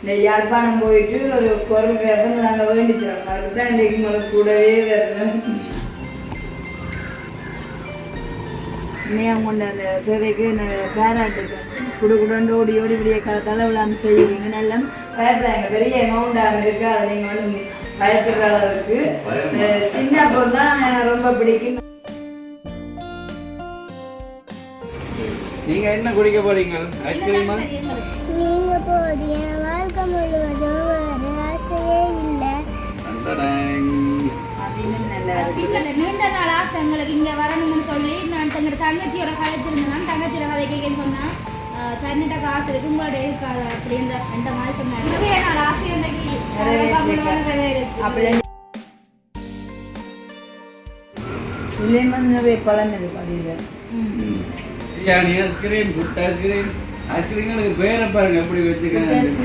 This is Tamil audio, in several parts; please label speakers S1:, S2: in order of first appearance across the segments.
S1: இந்த யாழ்ப்பாணம் போயிட்டு ஒரு பொருள் கேட்போம் நாங்கள் வேண்டிக்கிறோம். அதுதான் இன்றைக்கு உங்களுக்கு கூடவே வரணும். உண்மையாக கொண்ட அந்த சேவைக்கு பாராட்டுக்கு குடு குடண்டு ஓடி ஓடி விடிய காலத்தால் இவ்வளோ செய்வீங்க நல்லா பயப்படுறாங்க பெரிய அமௌண்டாக இருக்கு அதை நீங்கள் வந்து பயப்படுற அளவுக்கு. சின்ன பொருள் தான் எனக்கு ரொம்ப பிடிக்கும்.
S2: நீங்க என்ன குடிக்க போறீங்க? ஐஸ்கிரீமா?
S3: நீங்க போதிய
S1: இருக்கு
S4: இல்ல, நீண்ட நாள் ஆசை எங்களுக்கு இங்க வரணும்னு சொல்லி நான் எங்க தங்கச்சியோட கதைச்சிருந்தேன் தங்கச்சியோட கதை கேட்கன்னு சொன்னா அஹ், தன்னிட்ட காசு இருக்கு உங்களோட இருக்காது? அப்படின்னு அந்த மாதிரி சொன்னாங்க நிறைய நாள் ஆசை.
S1: அப்படியே இல்லையே பழம் படியில்
S2: பிரியாணி ஐஸ்கிரீம் ஐஸ்கிரீம் ஐஸ்கிரீம்களுக்கு பேரை பாருங்க எப்படி வச்சுக்கணும்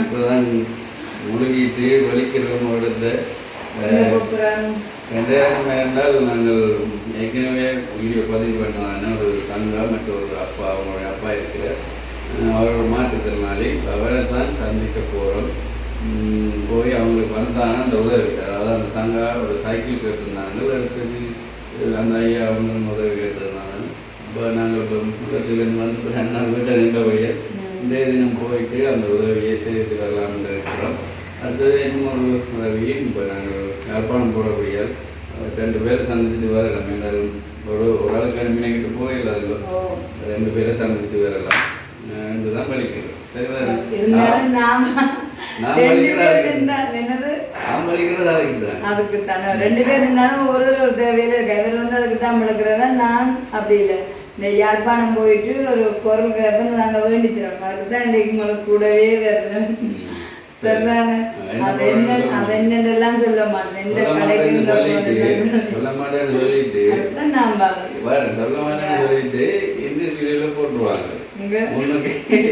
S2: இப்போதான் முழுகிட்டு வலிக்கிறவங்க எடுத்த ரெண்டாயிரம் இருந்தால் நாங்கள் ஏற்கனவே வீடியோ பதிவு பண்ணலான்னு ஒரு தங்கா மற்றொரு அப்பா அவங்களுடைய அப்பா இருக்கிறார். அஹ் அவர் ஒரு மாற்றுத்திறனாளி. அவரை தான் சந்திக்க போகிறோம் போய் அவங்களுக்கு வந்தாங்கன்னா அந்த உதவி. அதாவது அந்த தங்கா ஒரு சைக்கிள் கேட்டிருந்தாங்க. அடுத்தது அந்த ஐயா அவங்க உதவி கேட்டிருந்தாங்க. இப்போ நாங்கள் இப்போ முகத்திலிருந்து வந்து நாள் வீட்டை நின்ற இந்த தினம் போயிட்டு அந்த உதவியை செய்து வரலாம்னு இருக்கிறோம். அடுத்தது இன்னொரு உதவியும் இப்போ நாங்கள் யாழ்ப்பாணம் போகிறபடியால் ரெண்டு பேரை சந்திச்சுட்டு வரலாம். என்றாலும் ஒரு ஒரு ஆளுக்கு அனுப்பினாக்கிட்டு போயிடலாம்
S1: ஓ.
S2: ரெண்டு பேரை சந்திச்சுட்டு வரலாம். இதுதான்
S1: நாம
S2: நான் வலிக்கிறதா அதுக்கு தான்
S1: ரெண்டு பேர் இருந்தாலும் ஒரு ஒரு தேவையில இருக்கு. இவர் வந்து அதுக்கு தான் முழுக்கிறதா நான் அப்படி இல்லை. யாழ்ப்பாணம் போயிட்டு ஒரு பொருள் கேட்போம் நாங்கள் வேண்டிக்கிறோம் அதுக்கு தான் இன்றைக்கு உங்களுக்கு கூடவே வரணும். சரிதானே? அது என்ன அது என்னென்னலாம் சொல்ல மாட்டேன்.
S2: சொல்ல
S1: கடைக்கு பொருள்
S2: சொல்ல மாட்டேன்னு சொல்லிட்டு.
S1: அதுதான்
S2: இந்த சீரியல போட்டுருவாங்க.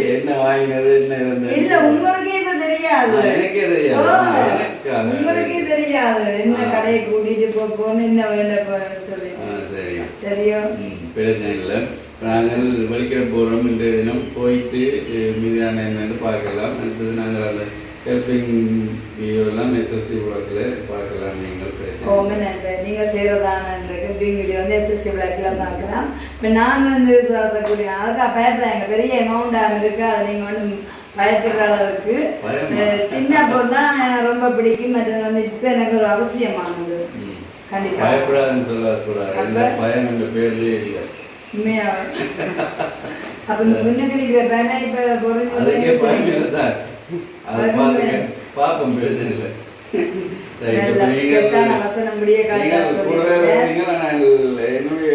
S2: என்ன வாங்கினது என்ன இருந்தது?
S1: இல்ல உங்களுக்கே இப்ப தெரியாது.
S2: ஆ, எனக்கே தெரியாது.
S1: ஓ,
S2: ஆ, எனக்கு அது-
S1: உங்களுக்கே தெரியாது. என்ன
S2: ஆ.
S1: கடையை கூட்டிட்டு போ போன்னு என்ன வேண்ட போறேன்னு சொல்லி சரியோ?
S2: பிரச்சனை இல்லை இப்ப நாங்கள் வலிக்கிற போகிறோம் இன்றைய தினம். போயிட்டு அஹ், மீதியான என்னன்னு பார்க்கலாம். அடுத்தது நாங்கள் அந்த ஹெல்பிங் வியூ எல்லாம் எஸ்எஸ்சி உலகத்தில் பார்க்கலாம். நீங்கள்
S1: ஓமே
S2: பிரச்சனை
S1: நன்றி நீங்க செய்யறதான வீடியோ வந்து எஸ்எஸ்சி விளக்கில பார்க்கலாம். இப்ப நான் வந்து சுவாசக்கூடிய அதுக்கு பயப்படுறாங்க பெரிய அமௌண்ட் இருக்கு. அதை நீங்க வந்து பயப்படுற அளவுக்கு சின்ன பொருள் தான் ரொம்ப பிடிக்கும். அது வந்து இப்ப எனக்கு ஒரு அவசியமானது.
S2: பயப்படாதுன்னு சொல்லக்கூடாது? பயம் என்ற பேர்லேயே இல்லை. அதுக்கே பயம் இல்லை. தான் அதை பார்த்துக்க. வந்தீங்கன்னா நாங்கள் என்னுடைய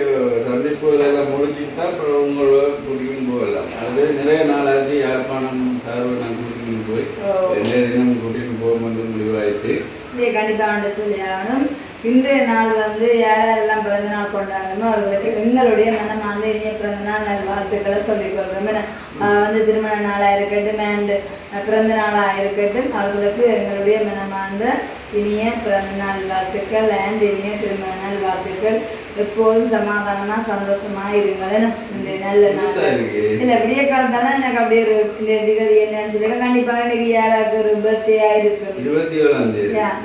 S2: சந்திப்புகள் எல்லாம் முடிச்சுட்டு அப்புறம் உங்களோட கூட்டிகிட்டு போகலாம். அது நிறைய நாளாச்சு. யாழ்ப்பாணம் சார்பு நான் கூட்டிகிட்டு போய்
S1: ஓ.
S2: ரெண்டே தினம் கூட்டிகிட்டு போகும்போது முடிவாயிட்டு.
S1: இதை இன்றைய நாள் வந்து யாரெல்லாம் பிறந்த நாள் கொண்டாடணுமோ அவர்களுக்கு எங்களுடைய மனமார்ந்த இனிய பிறந்த நாள் வாழ்த்துக்களை சொல்லிக் கொள்றோம் வந்து திருமண நாளாக இருக்கட்டும் அண்டு பிறந்த நாளாக இருக்கட்டும் அவர்களுக்கு எங்களுடைய மனமார்ந்த இனிய பிறந்த நாள் வாழ்த்துக்கள் அண்ட் இனிய திருமண நாள் வாழ்த்துக்கள். எப்போதும் சமாதானமா சந்தோஷமா இருங்கள் இந்த நல்ல நாள். இல்ல விடிய காலத்தால எனக்கு அப்படியே ஒரு இந்த திகதி என்னன்னு சொல்லிட்டு கண்டிப்பாக இன்னைக்கு யாராவது ஒரு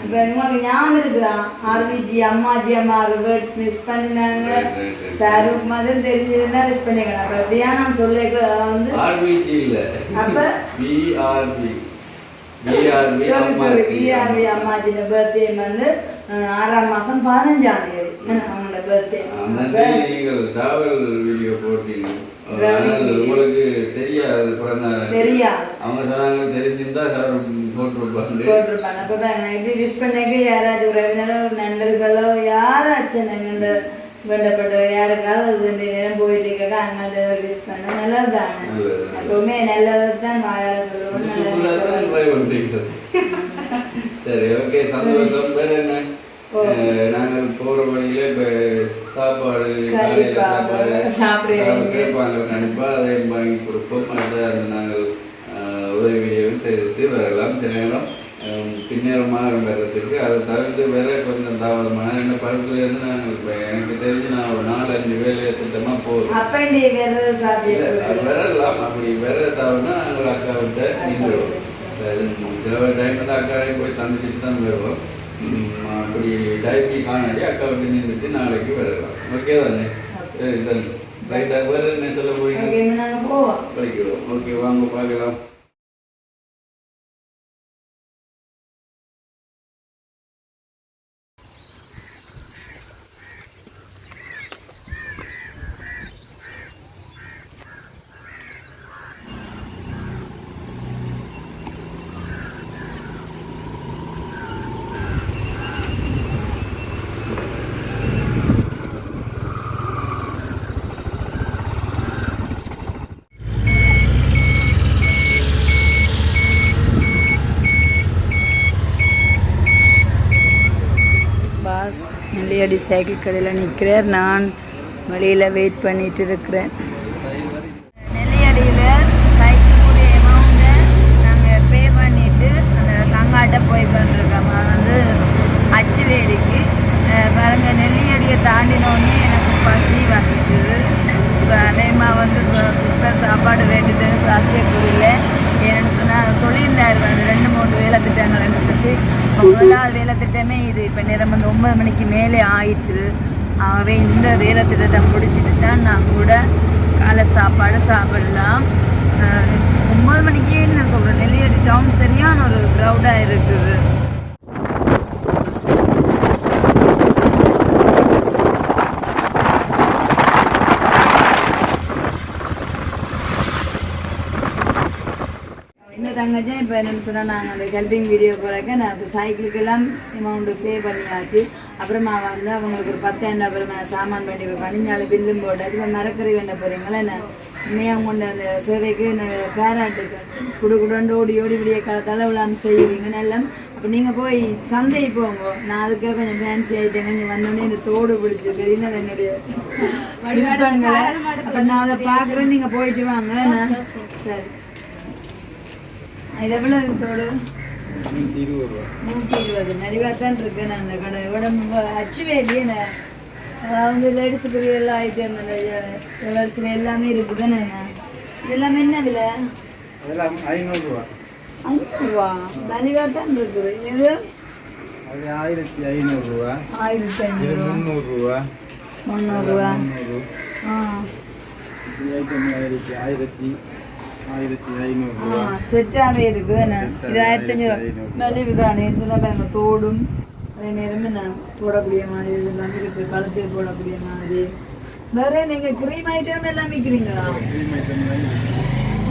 S1: இப்ப உங்களுக்கு ஞாபகம் இருக்குதா ஆர்விஜி அம்மாஜி அம்மா வேர்ட்ஸ் மிஸ் பண்ணினாங்க. சாருக் மாதிரி தெரிஞ்சிருந்தா மிஸ் பண்ணிக்கலாம் அப்ப அப்படியா நான் அதாவது வந்து
S2: ஆர்பிஜி இல்ல
S1: அப்ப?
S2: பிஆர்பி பிஆர்பி
S1: விஆர்வி அம்மாஜியோட பர்த்டே வந்து ஆறாம் மாசம் பதினஞ்சாம் தேதி அவங்களோட பர்த்டே
S2: நீங்கள் டிராவல் வீடியோ போட்டீங்க உங்களுக்கு தெரியாது பிறந்த
S1: தெரியாது.
S2: அவங்க சொன்னாங்க தெரிஞ்சிருந்தா சார் போட்டிருப்பாங்க
S1: போட்டிருப்பாங்க அப்ப பாருங்க இப்படி விஷ் பண்ணிக்க யாராச்சும் உறவினரோ நண்பர்களோ யாராச்சும் யாருக்காவது அது நேரம் போயிட்டு இருக்க அங்கே விஷ் பண்ண நல்லது தானே
S2: நல்லது.
S1: எப்பவுமே நல்லது தான் வாயால சொல்லுவோம்
S2: சுற்றுலா தான்
S1: நல்லது
S2: ட்ரை பண்ணுறீங்க சரி ஓகே சந்தோஷம். வேற என்ன? நாங்கள் போற வழியில இப்ப சாப்பாடு காலையில. சாப்பாடு. கேட்பாங்க கண்டிப்பா. அதை வாங்கி கொடுப்போம். அதை நாங்கள் உதவியையும் செய்துட்டு வரலாம் சில நேரம் ஹம், பின்னேரமாக வர்றதுக்கு. அதை தவிர்த்து வேற கொஞ்சம் தாமதமான என்ன படத்துலேருந்து நான் இப்போ எனக்கு தெரிஞ்சு நான் ஒரு நாலு அஞ்சு வேலையை திட்டமாக போதும்
S1: வேற
S2: அது வரலாம். அப்படி வர தவறுனா நாங்கள் அக்காவிட்ட நீங்களும் சில டைம் வந்து அக்காவையும் போய் சந்திச்சுட்டு தான் வருவோம் அப்படி டைப்பி காணாடி அக்காவிட்ட நின்றுட்டு நாளைக்கு வரலாம் ஓகே தானே சரி தான் ரைட்டாக வேறு என்ன சொல்ல படிக்கிறோம் ஓகே வாங்க பார்க்கலாம்
S1: பாஸ் நெல்லியடி சைக்கிள் கடையில் நிற்கிறார் நான் வெளியில் வெயிட் பண்ணிட்டு இருக்கிறேன். நெல்லியடியில் சைக்கிளுக்குரிய அமௌண்ட்டை நாங்கள் பே பண்ணிட்டு அந்த கங்காட்ட போய் பண்ணிருக்கோம் வந்து அச்சுவேலிக்கு அஹ் பாருங்க நெல்லியடியை தாண்டினோடனே எனக்கு பசி வந்துட்டு. அதேமாக வந்து சு- சுத்த சாப்பாடு வேண்டியது சாத்தியக்கூறில்லை. ஏன்னு சொன்னால் சொல்லியிருந்தார் வந்து ரெண்டு மூணு வேலை திட்டங்கள்னு சொல்லி இப்போ முதலாவது வேலை திட்டமே இது. இப்போ நேரம் வந்து ஒன்பது மணிக்கு மேலே ஆகவே இந்த வேலை திட்டத்தை முடிச்சுட்டு தான் நான் கூட காலை சாப்பாடு சாப்பிடலாம். அஹ் ஒன்பது மணிக்கே நான் சொல்கிறேன் நெல்லியடி டவுன் சரியான ஒரு க்ரௌடாக இருக்குது. இன்னும் தங்கச்சி இப்போ என்னன்னு சொன்னால் நாங்கள் அந்த ஹெல்பிங் வீடியோ போகிறக்க நான் இப்போ சைக்கிளுக்கெல்லாம் அமௌண்ட்டு பே பண்ணியாச்சு. அப்புறமா வந்து அவங்களுக்கு ஒரு பத்தாயிரம் அப்புறமா சாமான் பண்ணி பணிஞ்சாலும் பில்லும் போட்டு அதுக்கு மரக்கறி வேண்ட போகிறீங்களா என்ன? உண்மையாக கொண்டு அந்த சேவைக்கு பேராட்டுக்கு குடு குடண்டு ஓடி ஓடி விடிய காலத்தால் இவ்வளோ செய்வீங்கன்னு எல்லாம்? அப்போ நீங்கள் போய் சந்தை போங்க. நான் அதுக்காக கொஞ்சம் ஃபேன்சி ஆகிட்டேன் கொஞ்சம் வந்தோடனே இந்த தோடு பிடிச்சி தெரியுது என்னுடைய விருப்பங்களை? அப்போ நான் அதை பார்க்குறேன்னு நீங்கள் போயிட்டு வாங்க சரி. இது எவ்வளோ தோடு?
S2: நூற்றி இருபது ரூபா.
S1: நூற்றி இருபது. நிறைவாக தான் இருக்கு நான் அந்த கடை. உடம்பு அச்சுவேலியே நான். அதாவது லேடிஸுக்குரிய எல்லா ஐட்டம் அந்த ஜுவல்ஸில் எல்லாமே இருக்குது தானே இது எல்லாமே என்ன விலை?
S2: அதெல்லாம் ஐநூறுரூவா.
S1: ஐநூறுவா மலிவாக தான் இருக்குது. இது
S2: அது ஆயிரத்தி ஐநூறுரூவா.
S1: ஆயிரத்தி ஐநூறுரூவா.
S2: முந்நூறுரூவா.
S1: முந்நூறுரூவா.
S2: முந்நூறு
S1: ஆ.
S2: ஐட்டம் ஆயிரத்தி ஆயிரத்தி ஐநூறுரூவா
S1: செட்டாகவே இருக்குது என்ன இது ஆயிரத்தி ஐநூறு
S3: ஐநூறு.
S1: மலிவு தானே சொன்னால் நம்ம தோடும் அதே நேரமே நான் போடக்கூடிய மாதிரி இதெல்லாம் இருக்குது கழுத்தில் போடக்கூடிய மாதிரி வேற நீங்க க்ரீம் ஐட்டம் எல்லாம் விற்கிறீங்களா
S2: க்ரீம் ஐட்டம்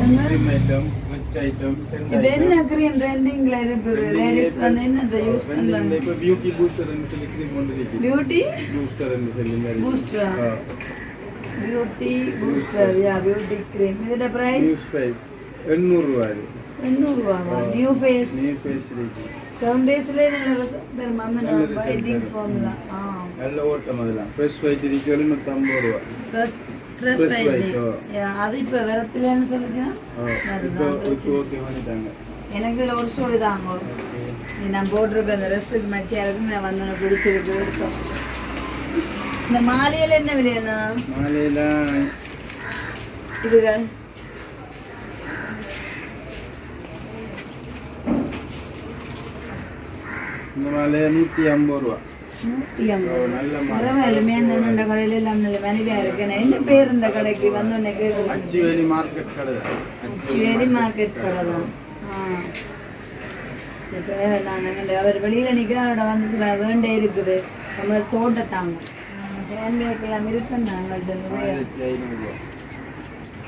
S1: என்ன?
S2: க்ரீம் ஐட்டம் ரிச் ஐட்டம்
S1: இப்ப என்ன க்ரீம் ட்ரெண்டிங்ல இருக்குது லேடிஸ் வந்து என்னத்தை யூஸ் பண்ணலாம்
S2: இப்போ பியூட்டி பூஸ்டர் சொல்லி க்ரீம் ஒன்று இருக்கு
S1: பியூட்டி
S2: பூஸ்டர் சொல்லி மாதிரி
S1: பூஸ்டரா beauty booster yeah beauty cream இதோட பிரைஸ்
S2: நியூ ஸ்பைஸ் எண்ணூறுரூவா இது
S1: எண்ணூறுவாவா நியூ ஃபேஸ்
S2: நியூ ஃபேஸ் இருக்கு
S1: செவன் டேஸ்லேயே நல்ல ரிசல்ட் மாமா நான் வெயிட்டிங். ஃபார்ம்ல ஆ
S2: நல்ல ஓட்டம் அதெல்லாம் ஃப்ரெஷ் ஒயிட் இருக்கு எழுநூற்றம்பது ரூபா
S1: ஃப்ரெஷ் ஃப்ரெஷ் வெயிட்டிங்
S2: ஓ.
S1: அது இப்போ வரத்துலன்னு சொல்லிச்சுன்னா
S2: இப்போ ஓகே பண்ணிட்டாங்க
S1: எனக்கு இதில் ஒரு சூடு தாங்க நான் போட்டிருக்க அந்த ட்ரெஸ்ஸுக்கு மச்சியாக இருக்கு நான் வந்தோன்னே பிடிச்சிருக்கு இந்த மாலையில என்ன விலையாண்ணா?
S2: மாலையெல்லாம்
S1: இதுங்க
S2: இந்த மாலை நூற்றி ஐம்பது ரூபா.
S1: நூற்றி ஐம்பது. பரவாயில்லைமே அந்த கடையில எல்லாம் நல்ல மனிதா இருக்கு. நான் என்ன பேர் இந்த கடைக்கு வந்தோடனே கேட்கலாம்
S2: அச்சுவேலி மார்க்கெட் கடை
S1: அச்சுவேலி மார்க்கெட் கடை தான். ஆ. இப்போ நான் எங்கள்ட அவர் வெளியில் நிற்கிறாரோட வந்து சில வேண்டே இருக்குது. நம்ம தோட்டத்தாங்க. ஹேண்ட்பேக் எல்லாம் இருக்கு நாங்கள்ட்ட
S2: ஆயிரத்தி ஐநூறுரூவா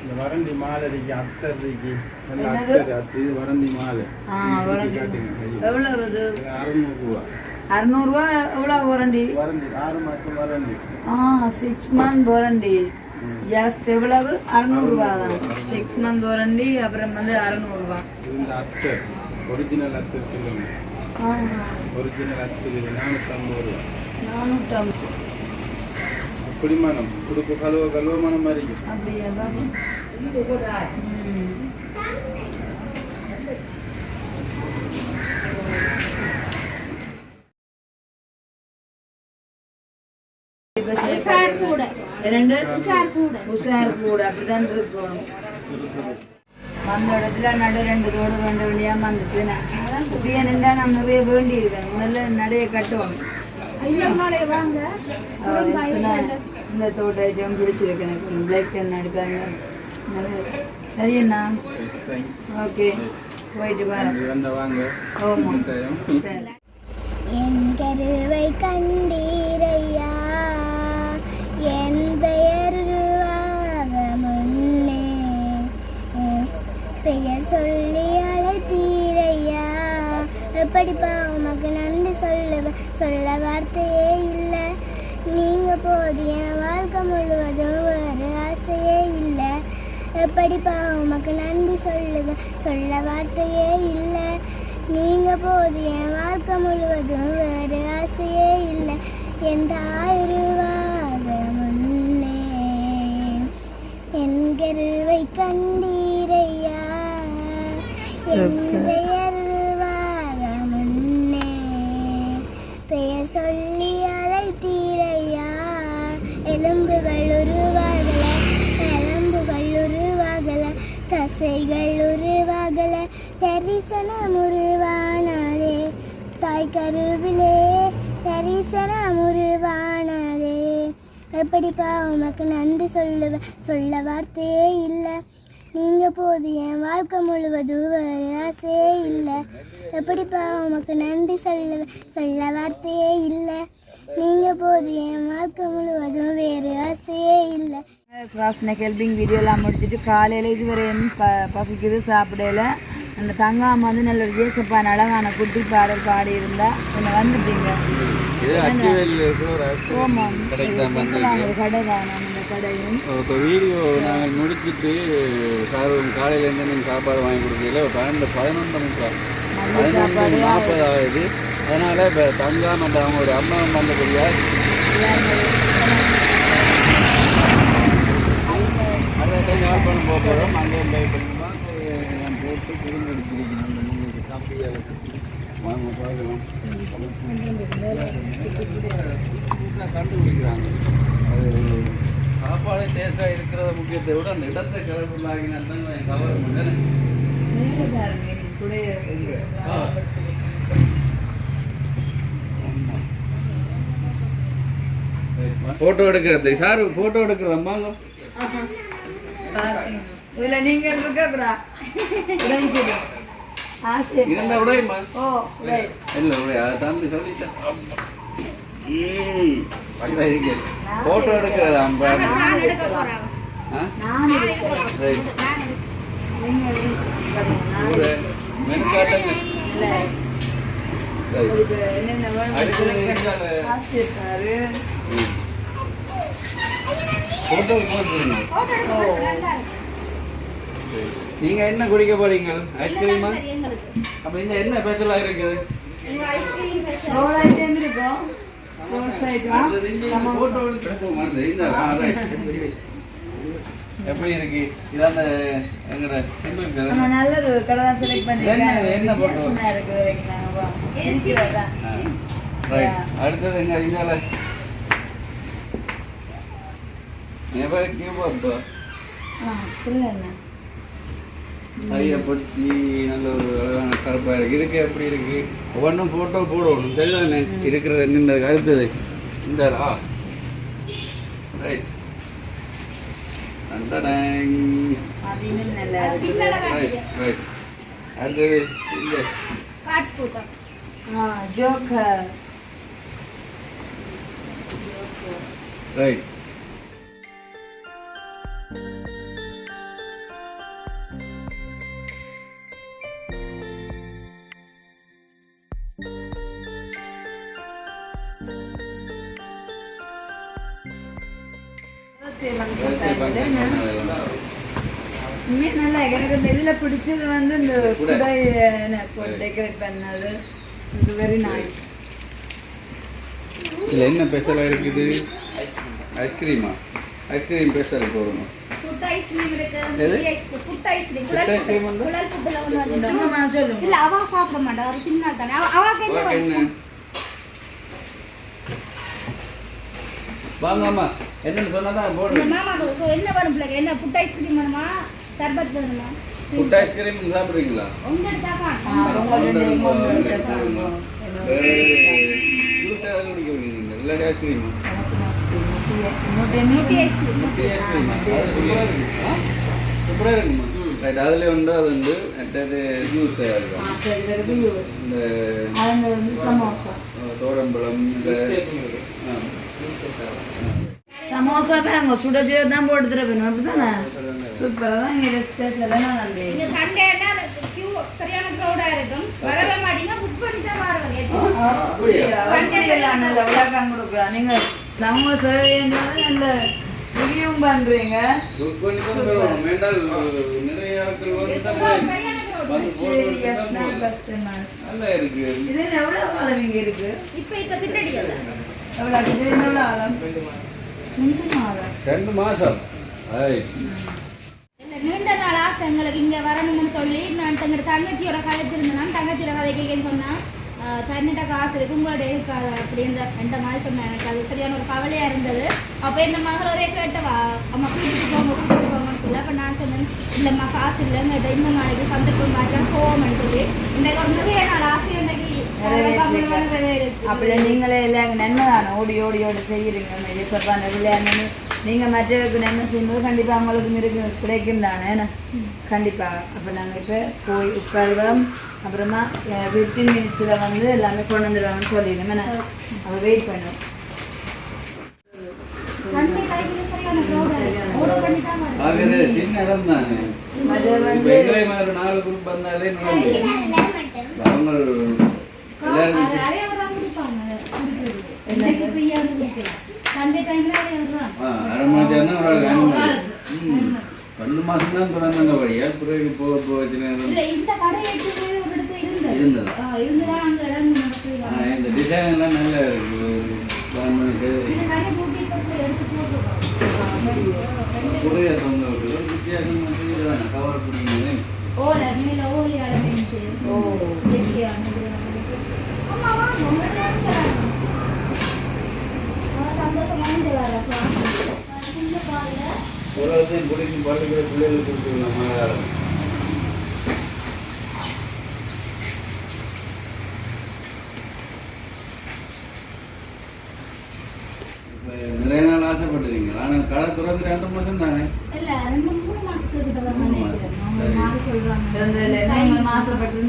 S2: இந்த வரண்டி மாலை இருக்கு அத்தர் இருக்கு? அத்தர் அத்து இது வரண்டி மாலை.
S1: எவ்வளவு
S2: அறுநூறுவா
S1: அறுநூறுவா எவ்வளோ வாரண்டி
S2: வரண்டி ஆறு மாதம் வரண்டி
S1: ஆ சிக்ஸ் மந்த் வாரண்டி ஜஸ்ட் எவ்வளவு அறுநூறுவா தான் சிக்ஸ் மந்த் வாரண்டி அப்புறம் வந்து அறுநூறுவா
S2: அத்தர் ஒரிஜினல் அத்தர் சொல்லுங்க ஒரிஜினல் அத்தர் நானூற்றம்பது ரூபா
S1: நானூற்றம்பது
S2: குடிமானம். குடுப்பு கழுவ கழுவ மனம் மாதிரி
S1: வந்த இடத்துல நடு ரெண்டு தோடு வேண்ட வேண்டியா வந்துட்டு நான். வேண்டி இருக்கேன் முதல்ல நடைய கட்டுவாங்க
S4: ஐயோனாலே
S1: இந்த தோட்டம் பிடிச்சிருக்கு எனக்கு பிளாக் டென் அடிப்பாங்க சரியண்ணா ஓகே போயிட்டு வரேன்
S2: வந்த
S3: என் கருவை கண்டீரையா என் பெயர் முன்னே பெயர் சொல்லி அழைத்தீரையா? எப்படிப்பா உமக்கு சொல்ல சொல்ல வார்த்தையே இல்லை. நீங்க போதிய வாழ்க்கை முழுவதும் ஒரு ஆசையே இல்லை. எப்படிப்பா உமக்கு நன்றி சொல்லுவேன் சொல்ல வார்த்தையே இல்லை. நீங்க போதிய வாழ்க்கை முழுவதும் வேறு ஆசையே இல்லை. என் தாயுருவாக முன்னே என் கருவை கருவிலே தரிசனம் உருவானதே. எப்படிப்பா உமக்கு நன்றி சொல்லுவ சொல்ல வார்த்தையே இல்லை. நீங்கள் போது என் வாழ்க்கை முழுவதும் வேறு ஆசையே இல்லை. எப்படிப்பா உமக்கு நன்றி சொல்லுவேன் சொல்ல வார்த்தையே இல்லை. நீங்க போது என் வாழ்க்கை முழுவதும் வேறு ஆசையே இல்லை.
S1: சுவாசனை ஹெல்பிங் வீடியோலாம் முடிச்சுட்டு காலையில் இதுவரையும் ப பசிக்குது சாப்பிடல. அந்த தங்காம வந்து நல்ல இயேசப்பான் அழகான குட்டி பாடல் பாடி இருந்தா என்ன வந்துட்டீங்க
S2: ஒரு
S1: கடை தான் அந்த கடையும்.
S2: இப்போ வீடியோ நாங்கள் முடிச்சிட்டு சார் காலையிலேருந்து நீங்கள் சாப்பாடு வாங்கி கொடுக்கல ஒரு பன்னெண்டு பதினொன்று மணிக்கு பதினொன்று நாற்பது ஆகுது. அதனால் இப்போ தங்கா மற்றும் அவங்களுடைய அம்மா வந்தபடியா அதை டைம் ஆஃப் பண்ண போகிறோம் அங்கே போய் நான் போட்டு திரும்ப அந்த வாங்க பார்க்கலாம் புதுசாக கண்டுபிடிக்கிறாங்க அது சாப்பாடு டேஸ்டாக இருக்கிறத முக்கியத்தை விட அந்த இடத்தை கிளம்புலாகினா தான் கவர் பண்ணேன்
S1: நேரா
S2: ஃபோட்டோ எடுக்கிறது. சார் ஃபோட்டோ எடுக்கிறதம்மா
S1: பாத்தீங்க. இதுல நீங்க இருக்கக்கூடா உடைஞ்சிடும் ஆசை
S2: இருந்தா உடையுமா?
S1: ஓ உடை.
S2: இல்லை உடைய தம்பி சொல்லிட்டேன் ம். பக்கத்தில் இருக்கு. ஃபோட்டோ எடுக்கிறதாம் பாருங்க
S4: நான் எடுக்க போறேன்.
S2: ஆ?
S1: நான் இருக்கிறேன்
S2: ரைட்
S1: நீங்க பாருங்க, நான்
S2: ஒரு மெனுக்காட்டுங்க
S1: இல்ல.
S2: ரைட்
S1: உங்களுக்கு என்னென்ன வேணும்?
S2: அடுத்தது
S1: select
S2: இங்க
S1: பண்ணி காசு இருக்காரு
S2: ஃபோட்டோ போட்டுருங்க
S4: போட்டோ எடுக்க போறேன். நல்லா இருக்கு.
S2: நீங்க என்ன குடிக்க போறீங்க? ஐஸ்கிரீமா அப்ப இங்க என்ன ஸ்பெஷலா இருக்குது? இந்த இந்த. எப்படி இருக்கு? இதான் கலர்
S1: நல்ல ஒரு கடை தான் செலக்ட்
S2: என்ன போட்டு?
S1: வித்தியாசமா இருக்கு வரைக்கும் நாங்க வா. சிரிக்கிறதா தான்.
S2: ரைட் அடுத்தது எங்க இதால
S1: ஆ, புரியல. என்ன
S2: நிறைய பற்றி நல்ல ஒரு அழகான சிறப்பாக இருக்கு. இதுக்கு எப்படி இருக்கு? ஒவ்வொன்றும் ஃபோட்டோ போடணும். சரிதானே இருக்கிறது நின்ற அடுத்தது இந்த ஆ ரைட்
S1: இருக்குது
S2: அடுத்தது இந்த
S1: ஜோக்கர்.
S2: ரைட்
S1: எனக்கு இதுல பிடிச்சது வந்து இந்த குடை. டெக்கரேட் பண்ணது. இது வெரி நைஸ்
S2: இதில் என்ன ஸ்பெஷலாக இருக்குது? ஐஸ்கிரீமா ஐஸ்கிரீம் ஸ்பெஷல் போடணும்
S4: அவ சாப்பிட மாட்டா. ஒரு சின்ன தானே அவ- என்ன
S2: உனக்கு என்ன? என்னன்னு சொன்னா தான் போடுறேன்
S4: வேணும் என்ன புட் ஐஸ்கிரீம் வேணுமா? சர்பத் வேணுமா
S2: ஐஸ்கிரீம் சாப்பிட்றீங்களா
S4: முட்டி ஐஸ்கிரீம்
S2: ரைட் அதில் உண்டு அது உண்டு மற்றது ஜூஸ் தோடம்பழம் இந்த.
S1: சமோசா பாருங்க சுட சுட தான் போட்டு தர வேணும் அப்படிதானே சூப்பரா. தான் இங்க ரெஸ்ட் எல்லாம் நன்றி
S4: இந்த சண்டேனா கியூ சரியான க்ரௌடா இருக்கும். வரவே மாட்டீங்க புக் பண்ணி தான் வாருங்க
S1: நல்ல நீங்க நல்ல ரிவ்யூவும் பண்றீங்க?
S2: தான் நிறைய ஆட்கள் வந்து தான்
S1: நான் இது எவ்வளவு காலம் இங்க இருக்கு?
S4: இப்ப
S1: இது ரெண்டு மாதம்.
S2: ரெண்டு
S4: ஆசை எங்களுக்கு இங்கே வரணும்னு சொல்லி நான் தங்க தங்கச்சியோட கதைச்சிருந்தேன். தங்கச்சியோட கதை கேட்கன்னு சொன்னா ஆஹ், தன்னிட்ட காசு இருக்கு உங்களோட இருக்காது அப்படின்ற ரெண்டு மாதிரி சொன்னேன் எனக்கு. அது சரியான ஒரு கவலையா இருந்தது. அப்போ என்ன மகள் ஒரே கேட்டவா அம்மா கூட்டிட்டு போங்க கூட்டிட்டு போங்கன்னு சொல்லி. அப்போ நான் சொன்னேன் இல்லைம்மா காசு இல்லைங்க இன்னும் நாளைக்கு சந்தர்ப்பம் தான் போவோம்னு சொல்லி. இன்னைக்கு ஒரு என்னோட ஆசை இன்றைக்கு நிறைவேறிருக்கு.
S1: அப்படி நீங்களே எல்லாம் நன்மை தானே ஓடி ஓடி ஓடி செய்யறீங்க. மெரிய சொல்றாங்க விளையாண்டு நீங்க மற்றவருக்கு நன்மை செய்யும்போது கண்டிப்பா அவங்களுக்கு இருக்கு கிடைக்கும் தானே? என்ன? கண்டிப்பா. அப்ப நாங்க இப்ப போய் உட்காருவோம். அப்புறமா ஃபிஃப்டீன் மினிட்ஸ்ல வந்து எல்லாமே கொண்டு வந்துடுவாங்கன்னு சொல்லிடுங்க என்ன? அப்ப வெயிட் பண்ணுவோம்.
S2: அவங்க ரெண்டு மாசம் தான் பிறந்த வழியா பிறகு போக போக
S4: இருந்தது.
S2: இந்த டிசைன் எல்லாம் நல்லா. புதிய தொங்க விட்டு வித்தியாசம் கவர் பண்ணிங்க
S4: அடைச்சு.
S1: ஓ.
S2: உலகத்தையும் பிடிக்கும் பள்ளிக்கிற பிள்ளைகளுக்கு கொடுத்துருக்கோம் மலையாளம் இப்ப நிறைய நாள் ஆசைப்பட்டுறீங்க ஆனால் கடை திறந்து ரெண்டு மாதம் தானே?
S4: இல்ல ரெண்டு மூணு மாசத்துக்கு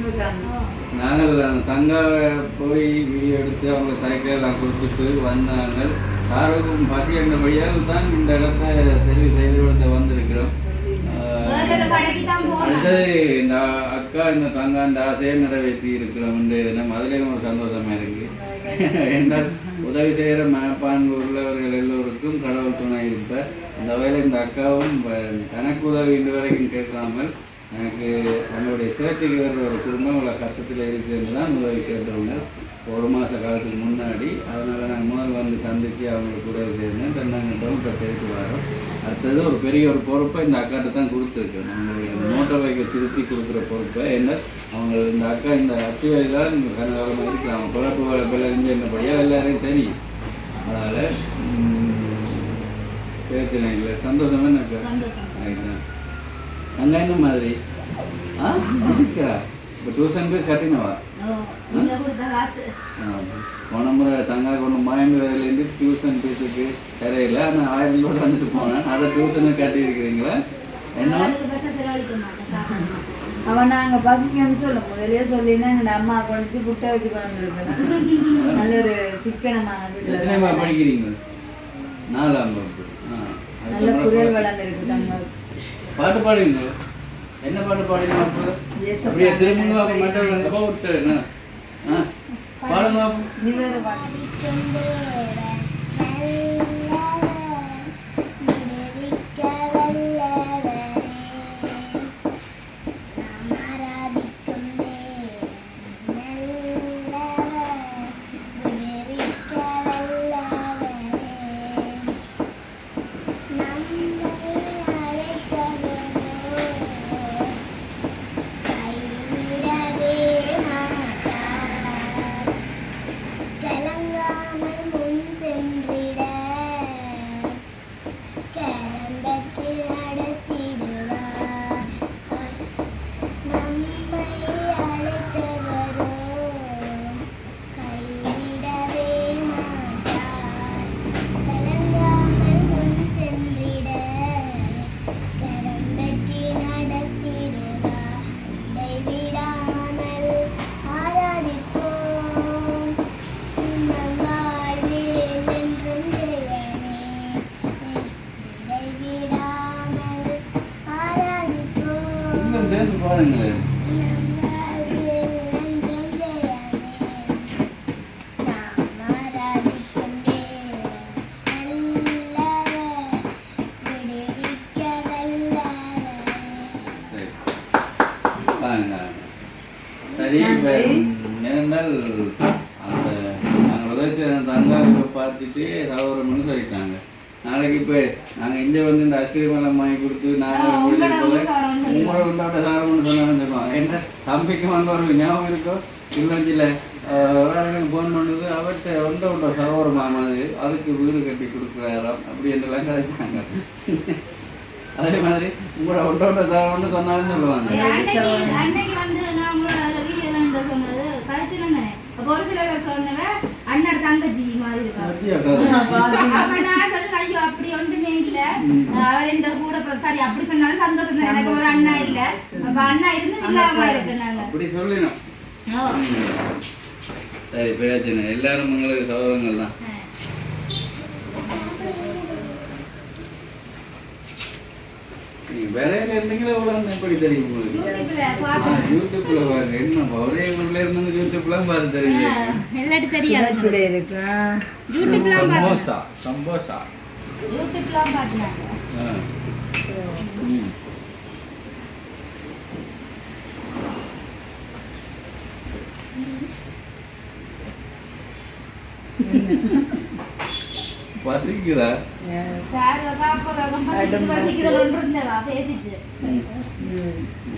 S1: இருக்காங்க.
S2: நாங்கள் அந்த தங்காவை போய் வீடியோ எடுத்து அவங்க சைக்கிள் எல்லாம் கொடுத்துட்டு வந்தாங்க. யாருக்கும் பசி என்றபடியால் தான் இந்த இடத்த தெரிவு செய்து கொண்டு வந்திருக்கிறோம். அடுத்தது இந்த அக்கா இந்த தங்கா இந்த ஆசையை நிறைவேற்றி இருக்கிறோம். நம்ம அதுலேயும் ஒரு சந்தோஷமா இருக்கு. என்றால் உதவி செய்கிற மனப்பான்மை உள்ளவர்கள் எல்லோருக்கும் கடவுள் துணை இருப்பார். அந்த வகையில் இந்த அக்காவும் தனக்கு உதவி இன்று வரைக்கும் கேட்காமல் எனக்கு தன்னுடைய சேர்த்துக்கு வர்ற ஒரு குடும்பம் இவ்வளோ கஷ்டத்தில் இருக்குன்னு தான் உதவி கேட்டவங்க ஒரு மாத காலத்துக்கு முன்னாடி அதனால் நாங்கள் முதல் வந்து சந்தித்து அவங்களுக்கு உதவி செய்யணும் தென்னாங்கட்டவும் இப்போ சேர்த்து வரோம் அடுத்தது ஒரு பெரிய ஒரு பொறுப்பை இந்த அக்காட்ட தான் கொடுத்துருக்கேன். நம்மளுடைய மோட்டர் பைக்கை திருத்தி கொடுக்குற பொறுப்பை என்ன? அவங்க இந்த அக்கா இந்த அச்சு வேலையில் இந்த கனகாலமாக இருக்கலாம் அவங்க குழப்பு வேலை பிள்ளை என்னபடியாக எல்லாரையும் தெரியும். அதனால் இல்லை சந்தோஷமே எனக்கு அங்கே என்ன மாதிரி. ஆ? இருக்கிறா இப்போ டியூஷன் போய் கட்டினவா? போன முறை தங்கா கொண்டு மயங்குறதுலேருந்து டியூஷன் ஃபீஸுக்கு தரையில் நான் ஆயிரம் வந்துட்டு போனேன். அதை டியூஷனை கட்டியிருக்கிறீங்களா? என்ன.
S1: அவன் நாங்க பசிக்கன்னு சொல்ல முதல்லயே சொல்லினா எங்க அம்மா கொண்டு புட்டை வச்சு கொண்டு நல்ல ஒரு சிக்கனமான வீட்டுல
S2: படிக்கிறீங்க? நாலாம்
S1: நல்ல வளர்ந்துருக்கு தங்க
S2: பாட்டு பாடுவீங்க? என்ன பாட்டு பாடுங்க. அப்படியே திரும்ப ஆ பாடுங்க. ஃபோன் பண்ணுது அவர்கிட்ட ஒன்ற விட்ட சகோதர மாமா அது அதுக்கு வீடு கட்டி கொடுக்குறாராம் அப்படி என்றெல்லாம் கதைச்சாங்க அதே மாதிரி உங்களோட ஒன்ற விட்ட சாரம்னு சொன்னாலும் சொல்லுவாங்க.
S4: அன்னைக்கு வந்து நான் சொன்னது அப்போ ஒரு சில பேர் அண்ணன் தங்கச்சி மாதிரி சொன்னேன் ஐயோ அப்படி ஒன்றுமே இல்ல. அவர் இந்த கூட சரி அப்படி சொன்னாலும் சந்தோஷம் தான். எனக்கு ஒரு அண்ணா இல்ல. அப்ப அண்ணா இருந்து இல்லாம இருக்கு நாங்க.
S2: அப்படி சொல்லினோம்
S4: ஓ.
S2: சரி பிரச்சனை எல்லாரும் உங்களுக்கு சௌகரங்கள் தான். வேலையில இருந்தீங்களா உலகம் எப்படி தெரியும் உங்களுக்கு?
S4: யூடியூப்ல
S2: பாருங்க. என்ன ஒரே ஊர்ல இருந்து யூடியூப்ல பார்த்து தெரியுங்க
S4: எல்லாரும் தெரியாது. யூடியூப்லாம்
S2: சம்போசா
S4: யூடியூப்லாம்
S2: ஆ. ம். பசிக்குதா
S4: சார் அப்போ பசிக்குது பசிக்குது ஒன்று இருந்தவா பேசிட்டு
S2: ம்.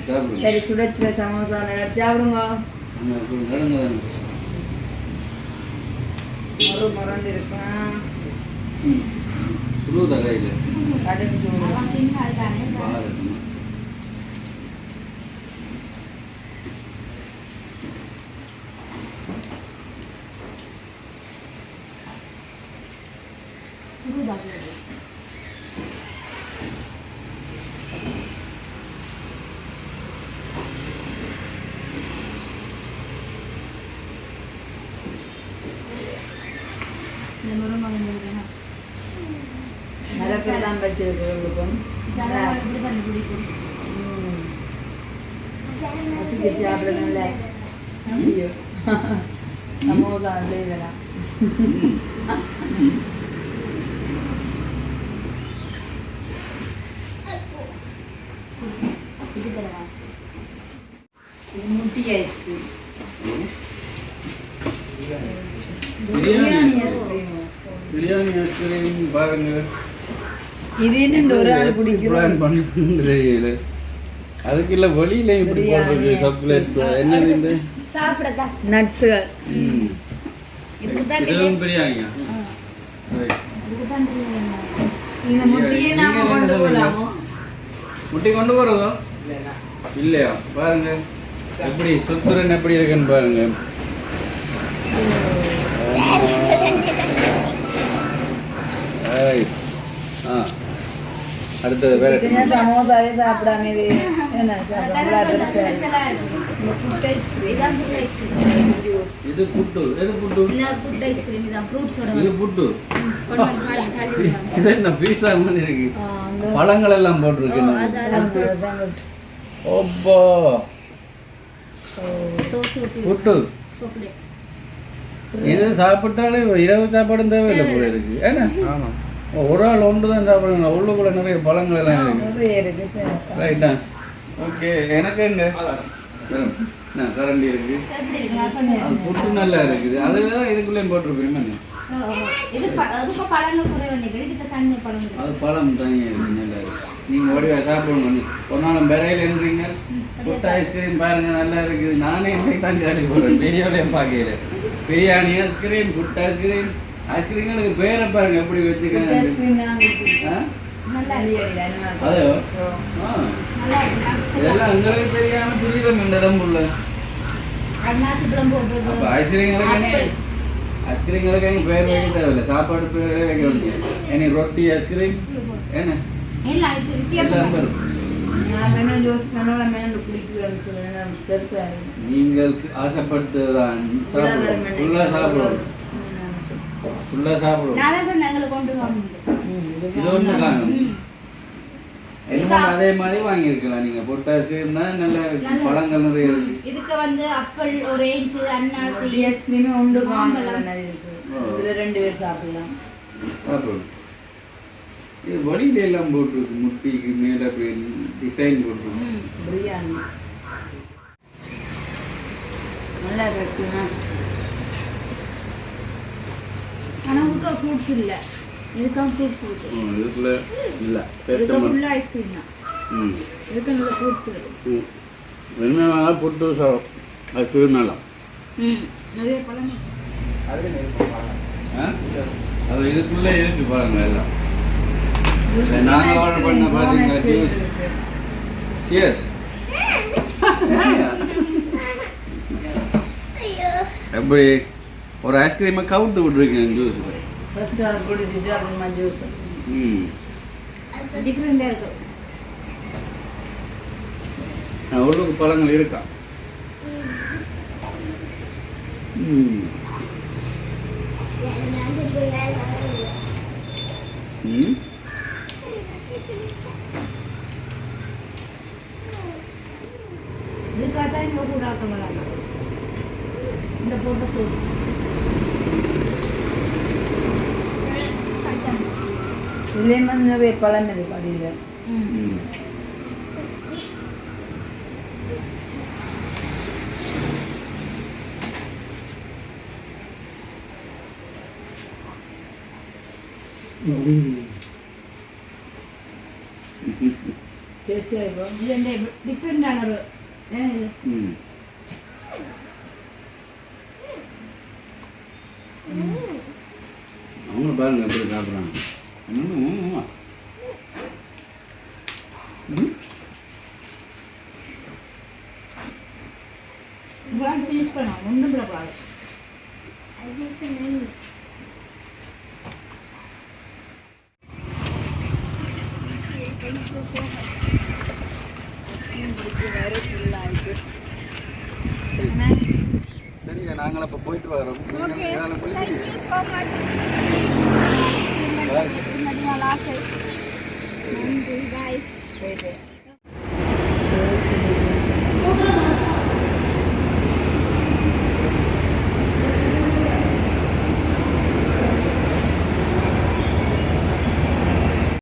S2: சாப்பிடுங்க
S1: சரி சுட சுட சமோசா சாப்பிடுங்க. மொறு மொரண்டு இருக்கும்
S2: ம். சுடுதா கையில்
S1: கடும் சூடு
S4: அவன் சின்ன தானே
S2: பாரு
S4: சுடுதா இந்த முருங்கை வந்துருக்கேன்
S1: மரத்தில் தான் வச்சிருக்கும்
S4: ஜனவரி இப்படி பண்ணி பிடிக்கும்
S1: பசிக்கு சாப்பிடுங்கல்ல ஐயோ. சமோசா செய்யலாம்
S4: இது தரவா
S1: இது முட்டி ஐஸ்கிரீம்
S2: பிரியாணி
S1: ஐஸ்கிரீம்
S2: பிரியாணி
S1: இது என்ன ஒரு ஆள் பிடிக்கும்
S2: தெரியல. அதுக்கு இல்ல வெளியில இப்படி போடுறது? சாக்லேட் என்னது இந்த
S4: சாப்பிடதா?
S1: நட்ஸுகள்.
S2: ம்.
S4: இதுதான்
S2: இதுவும் பிரியாணியா? Right.
S4: இதுதான் தெரியும்
S1: இந்த முட்டியை நாம
S2: நீங்க
S1: கொண்டு
S2: என்ன முட்டை கொண்டு போறதோ? இல்லையா? பாருங்க. எப்படி சுத்துறன் எப்படி இருக்குன்னு பாருங்க. ஆ அடுத்தது வேற
S1: சமோசாவே சாப்பிடாம இது என்ன
S2: இது புட்டு எது புட்டு இது புட்டு. இது என்ன பீஸா மாதிரி இருக்கு
S1: அந்த
S2: பழங்கள் எல்லாம் போட்டிருக்கு புட்டு இது சாப்பிட்டாலே இரவு சாப்பாடும் தேவையில்லை போல இருக்கு ஏன்னா ஆமா ஒரு ஆள் ஒன்று தான் சாப்பிடணும் உள்ளுக்குள்ள நிறைய பழங்கள் எல்லாம் இருக்கு. ரைட்டா ஓகே எனக்கு எங்க? என்ன கரண்டி இருக்கு? புட்டு நல்லா இருக்குது. அதில் தான் இதுக்குள்ளேயும் போட்டிருப்பீங்க. அது பழம் தனியாக இருக்கு நல்லா இருக்கு. நீங்கள் வடிவா சாப்பிடணும் ஒரு நாளும் பெரையில் என்றீங்க. புட்டு ஐஸ்கிரீம் பாருங்க நல்லா இருக்குது. நானே இன்னைக்கு தான் காலி போடுறேன் வீடியோலையும் பார்க்கல biryani ice cream puttu ice cream ஐஸ்கிரீம்களுக்கு பேரை பாருங்க எப்படி
S4: இருக்கு.
S2: அது இதெல்லாம் எங்களுக்கு தெரியாம புரியுதம் இந்த இடம் உள்ள. ஐஸ்கிரீம்களுக்கு எனக்கு பேர் வைக்க தேவையில்லை. சாப்பாடு பேரே வைக்க வேண்டியது. இனி ரொட்டி ஐஸ்கிரீம் என்ன? நீங்கள் ஆசைப்பட்டுதான் சாப்பிடுவோம். ஃபுல்லாக சாப்பிடுவோம். ஃபுல்லாக சாப்பிடுவோம்.
S4: நான் தான் சொன்னேன், எங்களுக்கு கொண்டு வாங்க.
S2: இது ஒன்று காணும். என்னமோ அதே மாதிரி வாங்கியிருக்கலாம். நீங்க பொட்டாசு இருந்தா நல்ல பழங்கள் நிறைய இருக்கு.
S4: இதுக்கு வந்து அப்பல் ஒரேஞ்சு அன்னாசி
S1: ஐஸ்கிரீமே உண்டு இருக்கு. இதுல ரெண்டு பேர் சாப்பிடலாம்.
S2: சாப்பிடும் இது வழியில எல்லாம் போட்டிருக்கு முட்டிக்கு மேல டிசைன் போட்டிருக்கு.
S1: பிரியாணி. நல்லா இருக்குண்ணா
S4: ஆனா இதுக்கு ஃப்ரூட்ஸ் இல்ல. இதுக்கும் ஃப்ரூட்ஸ் இருக்கு?
S2: ம், இதுக்குள்ள இல்ல.
S4: இதுக்கு
S2: பேச
S4: ஃபுல்லா ஐஸ்கிரீம் தான்.
S2: ம்.
S4: இதுக்கு நல்ல ஃப்ரூட்ஸ் இருக்கு.
S2: ம். என்ன புட்டு சா- அது திருநலம்
S4: ம் நிறைய பழம் இருக்கு.
S2: ஆ? அது இதுக்குள்ளே இருக்கு பாருங்க எல்லாம். இல்ல, நாங்க ஆர்டர் பண்ண பாத்தீங்களா ஜூஸ் சியர்ஸ் எப்படி? ஒரு ஐஸ்கிரீமை கவுட்டு விட்டுருக்கேன் ஜூஸ்
S1: ஃபர்ஸ்ட் அதை குடிச்சிட்டு அப்புறமா ஜூஸ்
S2: ம்.
S4: டிஃப்ரெண்டா இருக்கு
S2: நான் உள்ளுக்கு பழங்கள் இருக்கா? ம். ம்.
S4: இதுக்காக தான் இங்க கூட ஆக்கலாம் இந்த போட்ட சூப்
S1: இதுலேயே வந்து நிறைய பழம் இருக்கு அடியில்
S4: ம்
S2: ம்
S1: டேஸ்டியாக இருக்கும்.
S4: இது இந்த டிஃப்ரெண்டான ஒரு ஏன் இது?
S2: ம் அவங்க பாருங்க எப்படி சாப்பிட்றாங்க. ம், ம்,